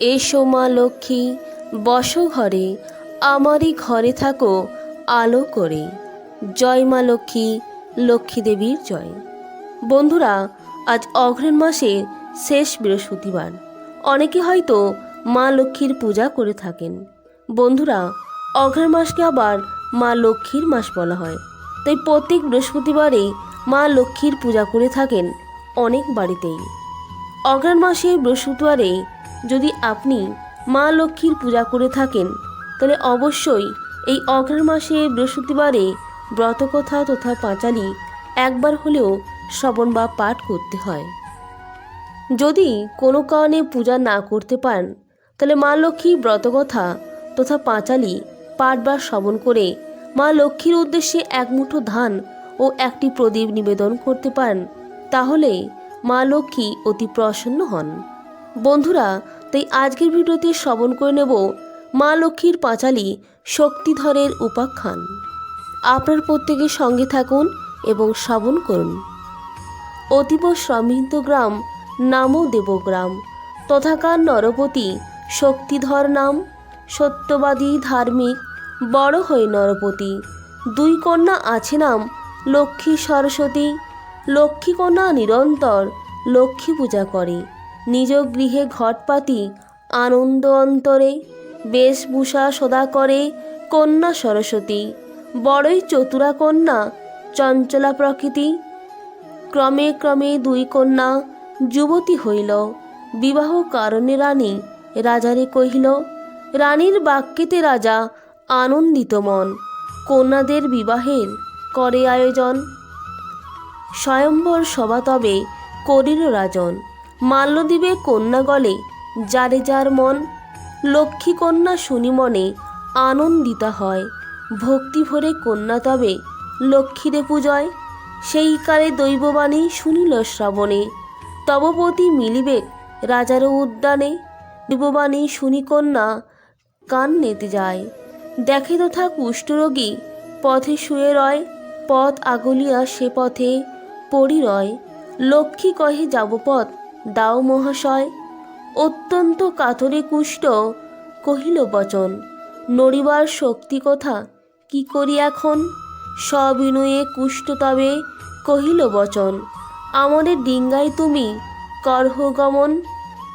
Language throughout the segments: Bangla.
এসো মা লক্ষ্মী, বস ঘরে, আমারই ঘরে থাকো, আলো করে। জয় মা লক্ষ্মী লক্ষ্মী দেবীর জয়। বন্ধুরা, আজ অঘ্রাণ মাসের শেষ বৃহস্পতিবার। অনেকে হয়তো মা লক্ষ্মীর পূজা করে থাকেন। বন্ধুরা, অঘ্রাণ মাসকে আবার মা লক্ষ্মীর মাস বলা হয়। তাই প্রত্যেক বৃহস্পতিবারে মা লক্ষ্মীর পূজা করে থাকেন অনেক বাড়িতেই। অগ্রাণ মাসে বৃহস্পতিবারে যদি আপনি মা লক্ষ্মীর পূজা করে থাকেন, তাহলে অবশ্যই এই অগ্রাণ মাসে বৃহস্পতিবারে ব্রতকথা তথা পাঁচালি একবার হলেও শ্রবণ বা পাঠ করতে হয়। যদি কোনো কারণে পূজা না করতে পারেন, তাহলে মা লক্ষ্মী ব্রতকথা তথা পাঁচালি পাঠ বা শ্রবণ করে মা লক্ষ্মীর উদ্দেশ্যে এক মুঠো ধান ও একটি প্রদীপ নিবেদন করতে পারেন, তাহলে মা লক্ষ্মী অতি প্রসন্ন হন। বন্ধুরা, তাই আজকের ভিডিওতে শ্রবণ করে নেব মা লক্ষ্মীর পাঁচালি শক্তিধরের উপাখ্যান। আপনার প্রত্যেকের সঙ্গে থাকুন এবং শ্রবণ করুন। অতীব সমৃদ্ধ গ্রাম নামও দেবগ্রাম, তথাকার নরপতি শক্তিধর নাম, সত্যবাদী ধার্মিক বড় হয়ে নরপতি। দুই কন্যা আছে নাম লক্ষ্মী সরস্বতী, লক্ষ্মী কন্যা নিরন্তর লক্ষ্মী পূজা করে। নিজ গৃহে ঘটপাতি আনন্দ অন্তরে, বেশভূষা সদা করে কন্যা সরস্বতী, বড়ই চতুরা কন্যা, চঞ্চলা প্রকৃতি। ক্রমে ক্রমে দুই কন্যা যুবতী হইল। বিবাহ কারণে রানী রাজারে কহিল, রানীর বাক্যেতে রাজা আনন্দিত মন, কন্যাদের বিবাহের করে আয়োজন। স্বয়ম্বর সভা তবে করিল রাজন। মাল্য দিবে কন্যা গলে, যারে যার মন লক্ষ্মী কন্যা শুনি মনে আনন্দিতা হয়। ভক্তি ভরে কন্যা তবে লক্ষ্মীরে পূজয়, সেই কালে দৈববাণী শুনিল শ্রাবণে। তবপতি মিলিবে রাজার উদ্যানে, দৈববাণী শুনি কন্যা কান নেতে যায়। দেখে তথা কুষ্ঠরোগী পথে শুয়ে রয়, পথ আগলিয়া সে পথে পড়ি রয়। লক্ষ্মী কহে, যাব পথ দাও মহাশয়। অত্যন্ত কাতরে কুষ্ঠ কহিল বচন, নড়িবার শক্তি কথা কি করি এখন? সবিনয়ে কুষ্ঠ তবে কহিল বচন, আমাদের ডিঙ্গায় তুমি করহ গমন।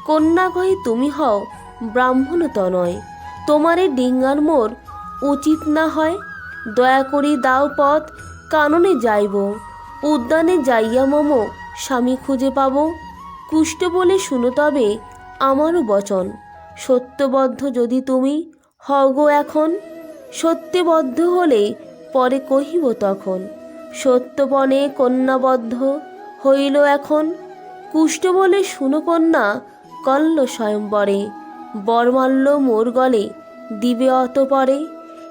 কন্যা কহে তুমি হও ব্রাহ্মণ নয় তোমারে ডিঙ্গার মোর উচিত না হয়। দয়া করি দাও পথ, কাননে যাইব, উদ্যানে যাইয়া মম স্বামী খুঁজে পাব। কুষ্ঠ বলে শুনো তবে আমারও বচন। সত্যবদ্ধ যদি তুমি, হও গো এখন। সত্যবদ্ধ হলে পরে কহিব তখন। সত্যপণে কন্যাবদ্ধ হইল এখন। কুষ্ঠ বলে শুনো কন্যা, কল্ল স্বয়ম্বরে। বরমাল্য মোর গলে দিবে অত পরে।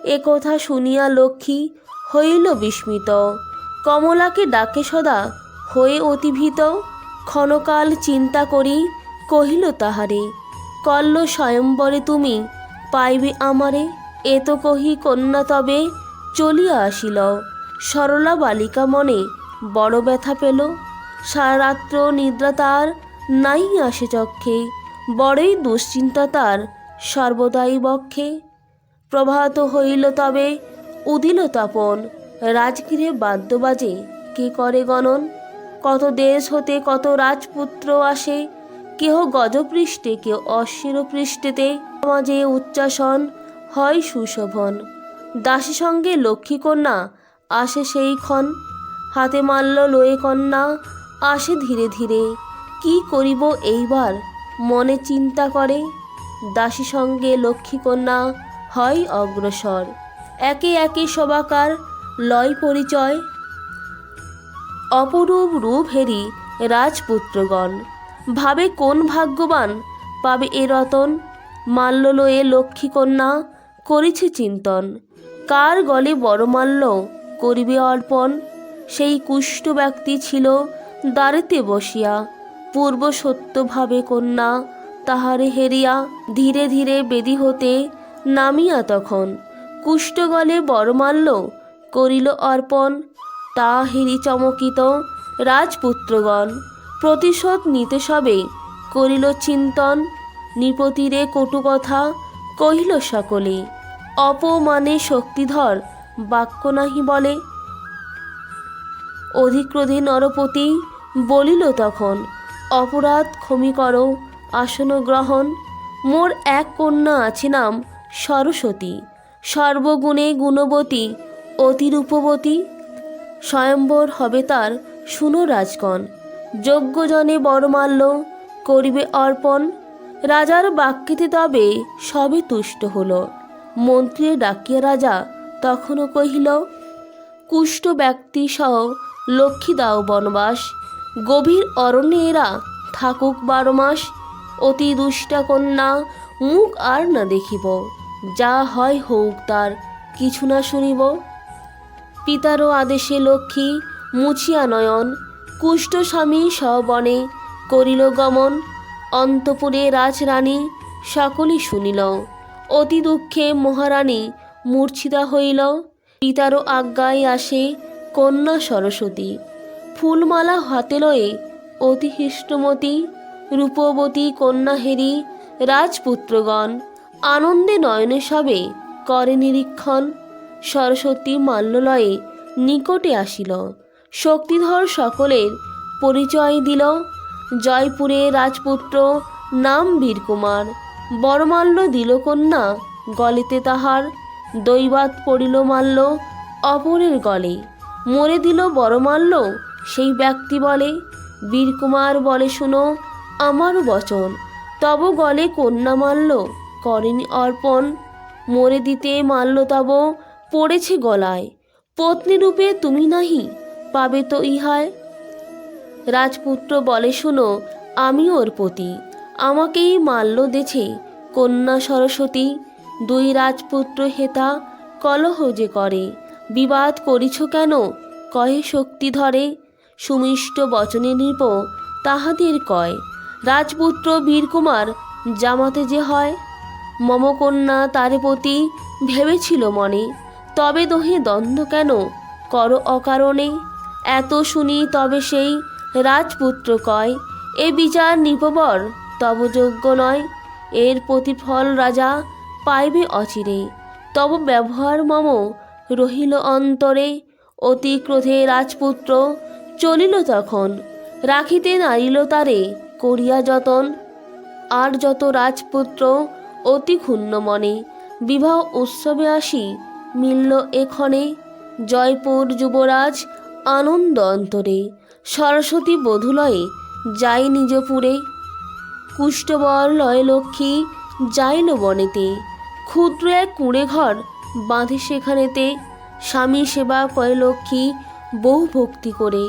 এ কথা শুনিয়া লক্ষ্মী হইল বিস্মিত। কমলাকে ডাকে সদা, হয়ে অতিভীত। ক্ষণকাল চিন্তা করি, কহিল তাহারে, কল্ল স্বয়ম্বরে তুমি, পাইবে আমারে? এ তো কহি কন্যা তবে চলিয়া আসিল। সরলা বালিকা মনে বড় ব্যথা পেল। সারারাত্র নিদ্রা তার নাই আসে চক্ষে, বড়ই দুশ্চিন্তা তার সর্বদাই বক্ষে। প্রভাত হইল তবে উদিল তপন, রাজগৃহে বাদ্য বাজে কে করে গণন? কত দেশ হতে কত রাজপুত্র আসে, কেহ গজপৃষ্ঠে কেউ অশ্বির পৃষ্ঠেতে। সমাজে উচ্চাসন হয় সুশোভন। দাসী সঙ্গে লক্ষ্মী কন্যা আসে সেই ক্ষণ। হাতে মাল্য লয়ে কন্যা, আসে ধীরে ধীরে। কি করিব এইবার, মনে চিন্তা করে। দাসী সঙ্গে লক্ষ্মী কন্যা হয় অগ্রসর। একে একে সবাকার লয় পরিচয়। অপরূপ রূপ হেরি রাজপুত্রগণ। ভাবে কোন ভাগ্যবান? পাবে এ রতন। মাল্য লয়ে লক্ষ্মী কন্যা করেছে চিন্তন। কার গলে বড় মাল্য করিবে অর্পণ? সেই কুষ্ঠ ব্যক্তি ছিল, দ্বারেতে বসিয়া। পূর্ব সত্যভাবে কন্যা, তাহারে হেরিয়া ধীরে ধীরে বেদি হতে নামিয়া তখন। কুষ্ঠ গলে বড়মাল্য করিল অর্পণ। তা হেরি চমকিত রাজপুত্রগণ। প্রতিশোধ নিতে সবে করিল চিন্তন। নিপতিরে কটু কথা কহিল সকলে, অপমানে শক্তিধর বাক্য নাহি বলে। অধিক্রোধে নরপতি বলিল তখন, অপরাধ ক্ষমি করো, আসন গ্রহণ। মোর এক কন্যা আছে নাম সরস্বতী। সর্বগুণে গুণবতী, অতিরূপবতী। স্বয়ম্বর হবে তার শুনো রাজগণ। যজ্ঞজনে বড়মাল্য করিবে অর্পণ। রাজার বাক্যেতে তবে সবে তুষ্ট হলো। মন্ত্রী ডাকিয়া রাজা তখনও কহিল, কুষ্ঠ ব্যক্তি সহ লক্ষ্মী দাও বনবাস। গভীর অরণ্যে এরা থাকুক বারো মাস। অতি দুষ্টা কন্যা মুখ আর না দেখিব। যা হয় হোক তার, কিছু না শুনিব। পিতারও আদেশে লক্ষ্মী, মুছিয়া নয়ন। কুষ্ঠ স্বামী সবনে করিল গমন। অন্তপুরে রাজরানী সকলই শুনিল। অতি দুঃখে মহারানী মূর্ছিতা হইল। পিতারও আজ্ঞায় আসে কন্যা সরস্বতী। ফুলমালা হাতে লয়ে অতি হৃষ্টমতী, রূপবতী কন্যা হেরি, রাজপুত্রগণ আনন্দে নয়নে সবে করে নিরীক্ষণ। সরস্বতী মাল্যলয়ে নিকটে আসিল। শক্তিধর সকলের পরিচয় দিল। জয়পুরে রাজপুত্র নাম বীরকুমার। বড়মাল্য দিল কন্যা গলেতে তাহার। দৈবাত পড়িল মাল্য অপরের গলে। মরে দিল বড়মাল্য সেই ব্যক্তি বলে। বীরকুমার বলে, শুনো, আমার বচন। তব গলে কন্যা মাল্য করেনি অর্পণ। মরে দিতে মাল্য তব পড়েছে গলায়। পত্নী রূপে তুমি নাহি, পাবে তো ইহায়। রাজপুত্র বলে, শুনো, আমি ওর পতি। আমাকেই মাল্য দেছে কন্যা সরস্বতী। দুই রাজপুত্র হেতা, কলহ যে করে। বিবাদ করিছ কেন? কহে শক্তি ধরে। সুমিষ্ট বচনে নৃপ, তাহাদের কয়, রাজপুত্র বীরকুমার, জামাতে যে হয়। মমকন্যা তার প্রতি ভেবেছিল মনে। তবে দোহে দ্বন্দ্ব কেন? কর অকারণে। এত শুনি তবে সেই রাজপুত্র কয়, এ বিচার নিপবর, তব যোগ্য নয়। এর প্রতিফল রাজা পাইবে অচিরে। তব ব্যবহার মম রহিল অন্তরে। অতি ক্রোধে রাজপুত্র চলিল তখন। রাখিতে নারিল তারে, করিয়া যতন। আর যত রাজপুত্র অতি ক্ষুণ্ণ মনে। বিবাহ উৎসবে আসি মিলল এক্ষণে জয়পুর যুবরাজ আনন্দ অন্তরে। সরস্বতী বধুলয়ে যাই নিজপুরে কুষ্ঠবর লয় লক্ষ্মী যাইল বনেতে। ক্ষুদ্র এক কুঁড়ে ঘর বাঁধে সেখানেতে। স্বামী সেবা করে লক্ষ্মী বহু ভক্তি করে।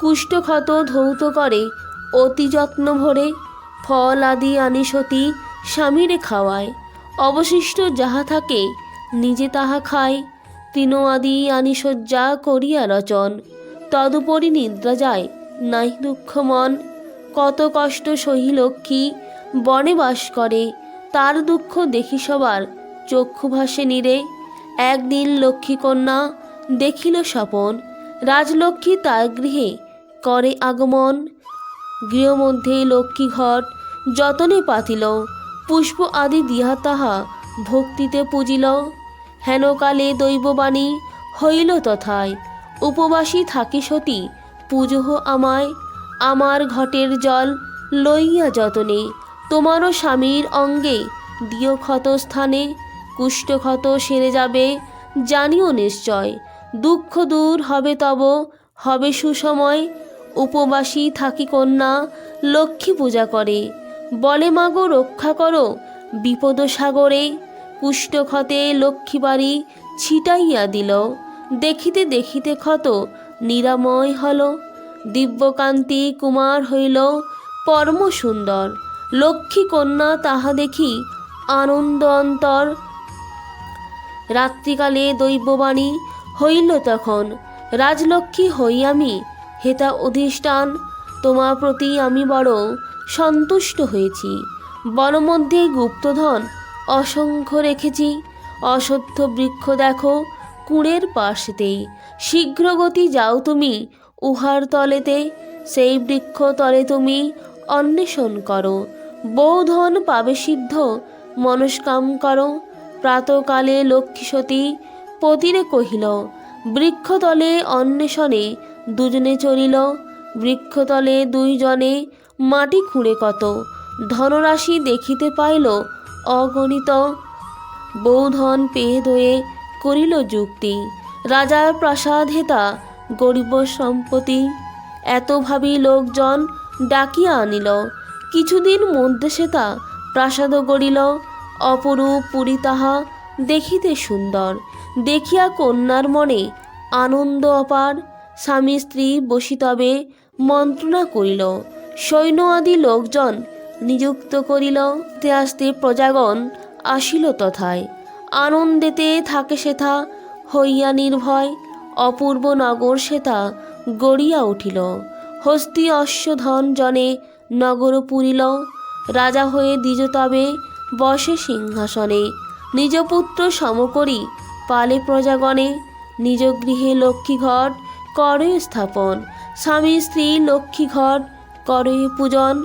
কুষ্ঠক্ষত ধৌত করে অতি যত্ন ভরে। ফল আদি আনি সতী স্বামীরে খাওয়ায়। অবশিষ্ট যাহা থাকে নিজে তাহা খায় তৃণ আদি আনি শয্যা করিয়া রচন। তদুপরি নিদ্রা যায় নাই দুঃখ মন। কত কষ্ট সহি লক্ষ্মী বনে বাস করে। তার দুঃখ দেখি সবার, চক্ষু ভাসে নিরে। একদিন লক্ষ্মীকন্যা দেখিল স্বপন। রাজলক্ষ্মী তার গৃহে করে আগমন। গৃহমধ্যে লক্ষ্মী ঘট যতনে পাতিল, পুষ্প আদি দিহা তাহা ভক্তিতে পুজিল। হেনকালে দৈববাণী হইল তথায়। উপবাসী থাকি সতী, পুজোহ আমায়। আমার ঘটের জল লইয়া যতনে, তোমারও স্বামীর অঙ্গে দিও ক্ষত স্থানে। কুষ্ঠক্ষত সেরে যাবে, জানিও নিশ্চয়। দুঃখ দূর হবে তব, হবে সুসময়। উপবাসী থাকি কন্যা, লক্ষ্মী পূজা করে। বলে মাগো রক্ষা করো, বিপদ সাগরে। কুষ্ঠক্ষতে লক্ষ্মী বাড়ি ছিটাইয়া দিল। দেখিতে দেখিতে ক্ষত নিরাময় হল। দিব্যকান্তি কুমার হইল পরম সুন্দর লক্ষ্মী কন্যা তাহা দেখি আনন্দ অন্তর রাত্রিকালে দৈববাণী হইল তখন। রাজলক্ষ্মী হই আমি, হেতা অধিষ্ঠান, তোমার প্রতি আমি বড় সন্তুষ্ট হয়েছি। বনমধ্যে গুপ্তধন অসংখ্য রেখেছি। অসত্য বৃক্ষ দেখো, কুঁড়ের পাশেতেই শীঘ্রগতি যাও তুমি, উহার তলেতে, সেই বৃক্ষ তলে তুমি অন্বেষণ করো। বৌধন পাবে সিদ্ধ, মনস্কাম করো। প্রাতকালে লক্ষ্মী সতী পতিরে কহিল বৃক্ষতলে অন্বেষণে দুজনে চলিল। বৃক্ষতলে দুইজনে মাটি খুঁড়ে কত। ধনরাশি দেখিতে পাইল অগণিত। বৌধন পেয়ে দয়ে করিল যুক্তি। রাজার প্রাসাদ হেতা গরিব সম্পত্তি। এত ভাবি লোকজন ডাকিয়া আনিল। কিছুদিন মধ্যে সে তা প্রাসাদ গড়িল। অপরূপ পুরী তাহা দেখিতে সুন্দর। দেখিয়া কন্যার মনে আনন্দ অপার। স্বামী স্ত্রী বসিতবে মন্ত্রণা করিল। সৈন্য আদি লোকজন নিযুক্ত করিল। আস্তে আস্তে প্রজাগণ আসিল তথায়। আনন্দেতে থাকে সেথা, হইয়া নির্ভয়। অপূর্ব নগর সেথা গড়িয়া উঠিল। হস্তি অশ্বধন জনে নগর পুরিল। রাজা হয়ে দ্বিজ তবে বসে সিংহাসনে। নিজ পুত্র সমকরি পালে প্রজাগণে। নিজ গৃহে লক্ষ্মীঘট করে স্থাপন। স্বামী স্ত্রী লক্ষ্মীঘট করে পূজন।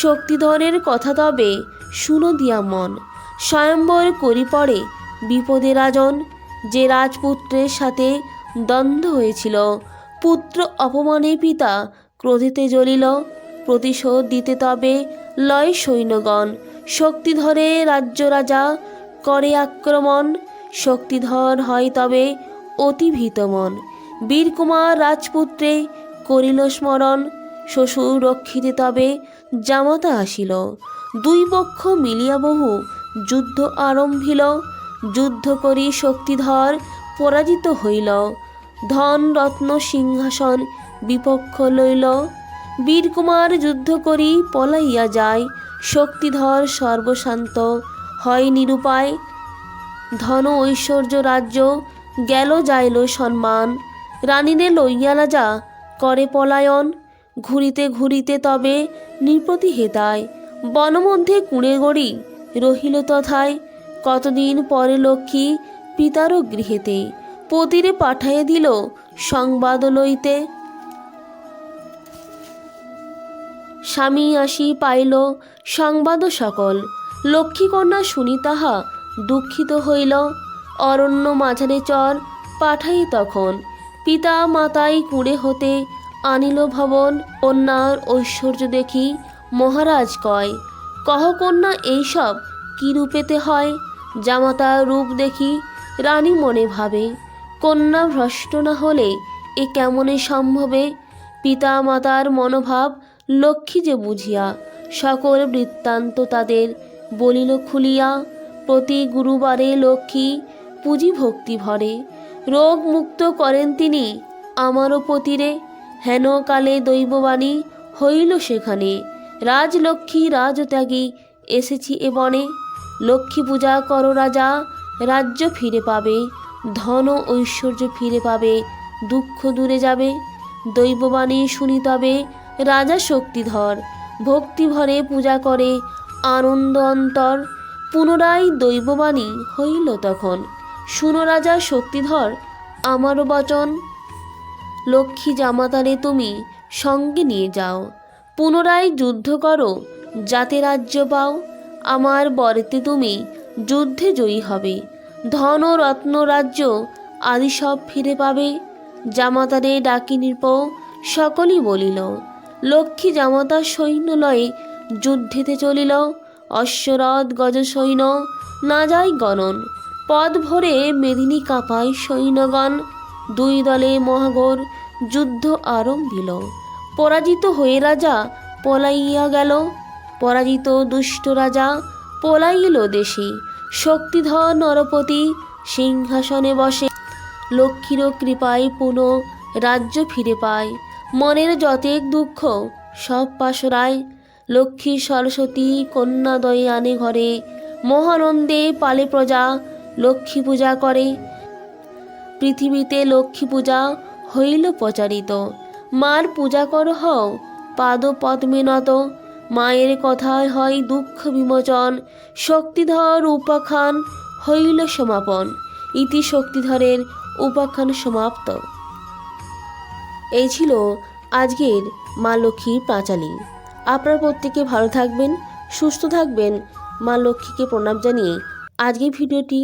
শক্তিধরের কথা তবে শুনো দিয়া মন। স্বয়ম্বর করি পড়ে বিপদে রাজন, যে রাজপুত্রের সাথে দ্বন্দ্ব হয়েছিল। পুত্র অপমানে পিতা ক্রোধেতে জ্বলিল, প্রতিশোধ দিতে তবে লয় সৈন্যগণ। শক্তিধরে রাজ্য রাজা করে আক্রমণ, শক্তিধর হয় তবে অতি ভীতমন বীরকুমার রাজপুত্রে করিল স্মরণ, শ্বশুর রক্ষিতে তবে জামাতা আসিল। দুই পক্ষ মিলিয়া বহু যুদ্ধ আরম্ভিল। যুদ্ধ করি শক্তিধর পরাজিত হইল। ধন রত্ন সিংহাসন বিপক্ষ লইল। বীরকুমার যুদ্ধ করি পলাইয়া যায়। শক্তিধর সর্বশান্ত হয় নিরুপায়। ধন ঐশ্বর্য রাজ্য গেল যাইল সম্মান রানীরে লইয়া রাজা করে পলায়ন। ঘুরিতে ঘুরিতে তবে নৃপতি হেতায়। বনমধ্যে কুঁড়ে গড়ি রহিল তথায়। কতদিন পরে লক্ষ্মী পিতারও গৃহেতে। পতিরে পাঠাইয়া দিল সংবাদ লইতে। স্বামী আসি পাইল সংবাদ সকল। লক্ষ্মীকন্যা শুনি তাহা দুঃখিত হইল। অরণ্য মাঝারে চর পাঠাই তখন। পিতা মাতাই কুঁড়ে হতে আনিল ভবন কন্যার ঐশ্বর্য দেখি মহারাজ কয়, কহ কন্যা, এইসব কি রূপেতে হয়? জামাতার রূপ দেখি রানী মনে ভাবে, কন্যা ভ্রষ্ট না হলে এ কেমনে সম্ভবে? পিতা মাতার মনোভাব লক্ষ্মী যে বুঝিয়া, সকল বৃত্তান্ত তাদের বলিল খুলিয়া, প্রতি গুরুবারে লক্ষ্মী পুঁজি ভক্তি ভরে, রোগ মুক্ত করেন তিনি আমারও পতিরে। হেন কালে দৈববাণী হইল সেখানে। রাজলক্ষ্মী রাজত্যাগী এসেছি এ বনে। লক্ষ্মী পূজা করো রাজা, রাজ্য ফিরে পাবে, ধন ঐশ্বর্য ফিরে পাবে, দুঃখ দূরে যাবে। দৈববাণী শুনি তবে রাজা শক্তিধর, ভক্তি ভরে পূজা করে, আনন্দ অন্তর। পুনরায় দৈববাণী হইল তখন। শুনো রাজা শক্তিধর আমারও বচন। লক্ষ্মী জামাতারে তুমি সঙ্গে নিয়ে যাও। পুনরায় যুদ্ধ করো, যাতে রাজ্য পাও। আমার বরেতে তুমি যুদ্ধে জয়ী হবে। ধন, রত্ন, রাজ্য আদি সব ফিরে পাবে। জামাতারে ডাকি নৃপ সকলই বলিল, লক্ষ্মী জামাতা সৈন্য লয়ে যুদ্ধেতে চলিল। অশ্বরথ গজ সৈন্য, না যায় গণন। পদ ভরে মেদিনী কাঁপায় সৈন্যগণ। দুই দলে মহাঘোর যুদ্ধ আরম্ভিল। পরাজিত হয়ে রাজা পলাইয়া গেল। পরাজিত দুষ্ট রাজা পলাইল দেশে। শক্তিধর নরপতি সিংহাসনে বসে। লক্ষ্মীর কৃপায় পুনঃ রাজ্য ফিরে পায়। মনের যতেক দুঃখ, সব পাশরায়। লক্ষ্মী সরস্বতী কন্যাদয়ে আনে ঘরে। মহানন্দে পালে প্রজা লক্ষ্মী পূজা করে। পৃথিবীতে লক্ষ্মী পূজা হইল প্রচারিত। মার পূজা কর হও পাদ পদ্মে নত। মায়ের কথায় হয় দুঃখ বিমোচন, শক্তিধর উপাখ্যান হইল সমাপন। ইতি শক্তিধরের উপাখ্যান সমাপ্ত। এই ছিল আজকের মা লক্ষ্মীর পাঁচালী। আপনারা প্রত্যেকে ভালো থাকবেন, সুস্থ থাকবেন। মা লক্ষ্মীকে প্রণাম জানিয়ে আজকের ভিডিওটি